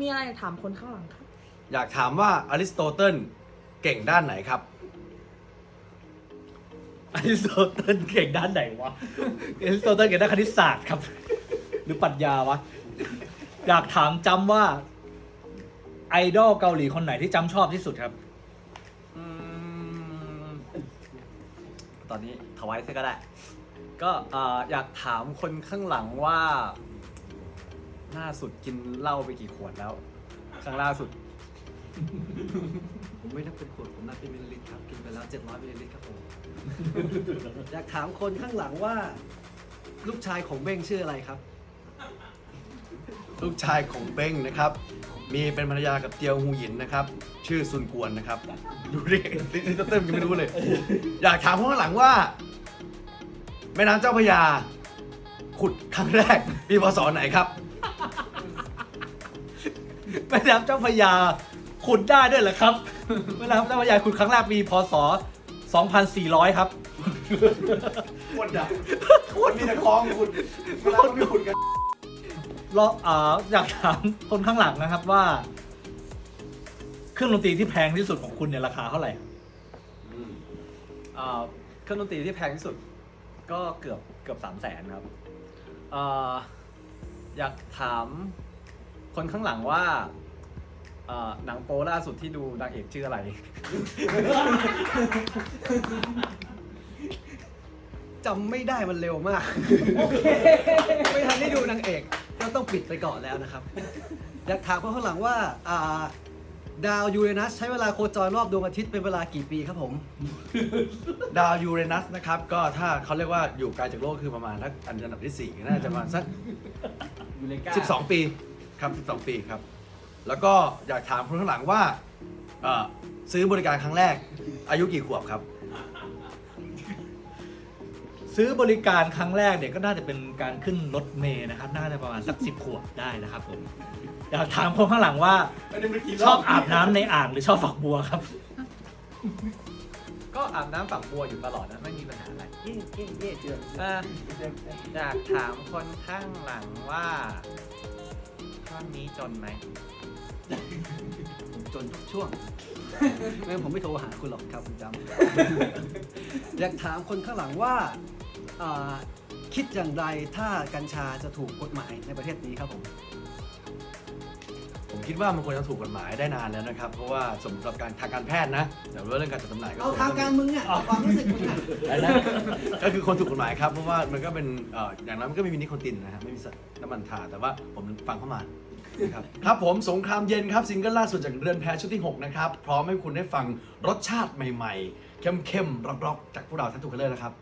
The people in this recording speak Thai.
มีอะไรถามคนข้างหลังครับอยากถามว่าอริสโตเติลเก่งด้านไหนครับ อริสโตเติลเก่งด้านไหนวะ อริสโตเติลเก่งด้านคณิตศาสตร์ครับ หรือปรัชญาวะ อยากถามจำว่า ไอดอลเกาหลีคนไหนที่จำชอบที่สุดครับ อืมตอนนี้ถวายซะก็ได้ ก็เอ่ออยากถามคนข้างหลังว่า ล่าสุดกินเหล้าไปกี่ขวดแล้ว ครั้งล่าสุด ผมไม่นับเป็นขวดผมนับเป็นมิลลิลิตรครับ กินไปแล้ว700มิลลิลิตรครับผม อยากถามคนข้างหลังว่า ลูกชายของเบ้งชื่ออะไรครับ ลูกชายของเบ้งนะครับ มีเป็นภรรยากับเตียวฮูหยินนะครับ ชื่อซุนกวนนะครับ ดูดิอริสโตเติลยังไม่รู้เลย อยากถามคนข้างหลังว่า แม่น้ำเจ้าพระยา ขุดครั้งแรก ปีพศไหนครับ แม่น้ำเจ้าพระยาขุดได้ด้วยเหรอครับ แม่น้ำเจ้าพระยาขุดครั้งแรกปีพศ 2400 ครับขุดอะขุดมีแต่คลองขุดเวลาเขาไม่ขุดกันรออ่าอยากถามคนข้างหลังนะครับว่า เครื่องดนตรีที่แพงที่สุดของคุณเนี่ยราคาเท่าไหร่เอ่อเครื่องดนตรีที่แพงที่สุด ก็เกือบเกือบสามแสนครับเอ่ออยากถาม คนข้างหลังว่าเอ่อหนังโป๊ล่าสุดที่ดูนางเอกชื่ออะไร จำไม่ได้มันเร็วมาก ไม่ทันได้ดูนางเอก ก็ต้องปิดไปก่อนแล้วนะครับ อยากถามคนข้างหลังว่าอ่า ดาวยูเรนัสใช้เวลาโคจรรอบดวงอาทิตย์เป็นเวลากี่ปีครับผม ดาวยูเรนัสนะครับ ก็ถ้าเขาเรียกว่าอยู่ไกลจากโลกคือประมาณทักอันดับที่4น่าจะประมาณสัก ยูเลกา12 ปี ครับ12 ปีครับ แล้วก็อยากถามคนข้างหลังว่าเอ่อซื้อบริการครั้งแรก อายุกี่ขวบครับ ซื้อบริการครั้งแรกเนี่ยก็น่าจะเป็นการขึ้นรถเมย์นะครับ น่าจะประมาณสักสิบขวบได้นะครับผมอยากถามคนข้างหลังว่าชอบอาบน้ำในอ่างหรือชอบฝักบัวครับ ก็อาบน้ำฝักบัวอยู่ตลอดนะไม่มีปัญหาอะไรเย่เย่เย่เจือเอ่ออยากถามคนข้างหลังว่า ช่วงนี้จนไหม ผมจนทุกช่วง ไม่งั้นผมไม่โทรหาคุณหรอกครับคุณจำ อยากถามคนข้างหลังว่าอ่า คิดอย่างไรถ้ากัญชาจะถูกกฎหมายในประเทศนี้ครับผม ผมคิดว่ามันควรจะถูกกฎหมายได้นานแล้วนะครับ เพราะว่าสำหรับการทางการแพทย์นะแต่ว่าเรื่องการจัดจำหน่ายก็เอาควรทางการมึงอะความรู้สึกมึงอะก็คือคนถูกกฎหมายครับเพราะว่ามันก็เป็นเอ่ออย่างนั้นมันก็ไม่มีนิโคตินนะครับไม่มีสารน้ำมันทาแต่ว่าผมฟังเข้ามานะ ครับครับผมสงครามเย็นครับซิงเกิลล่าสุดจากเรือนแพชุดที่ 6 นะครับ พร้อมให้คุณได้ฟังรสชาติใหม่ๆ เข้มๆร็อกๆจากพวกเราทั้งทูคัลเลยนะครับ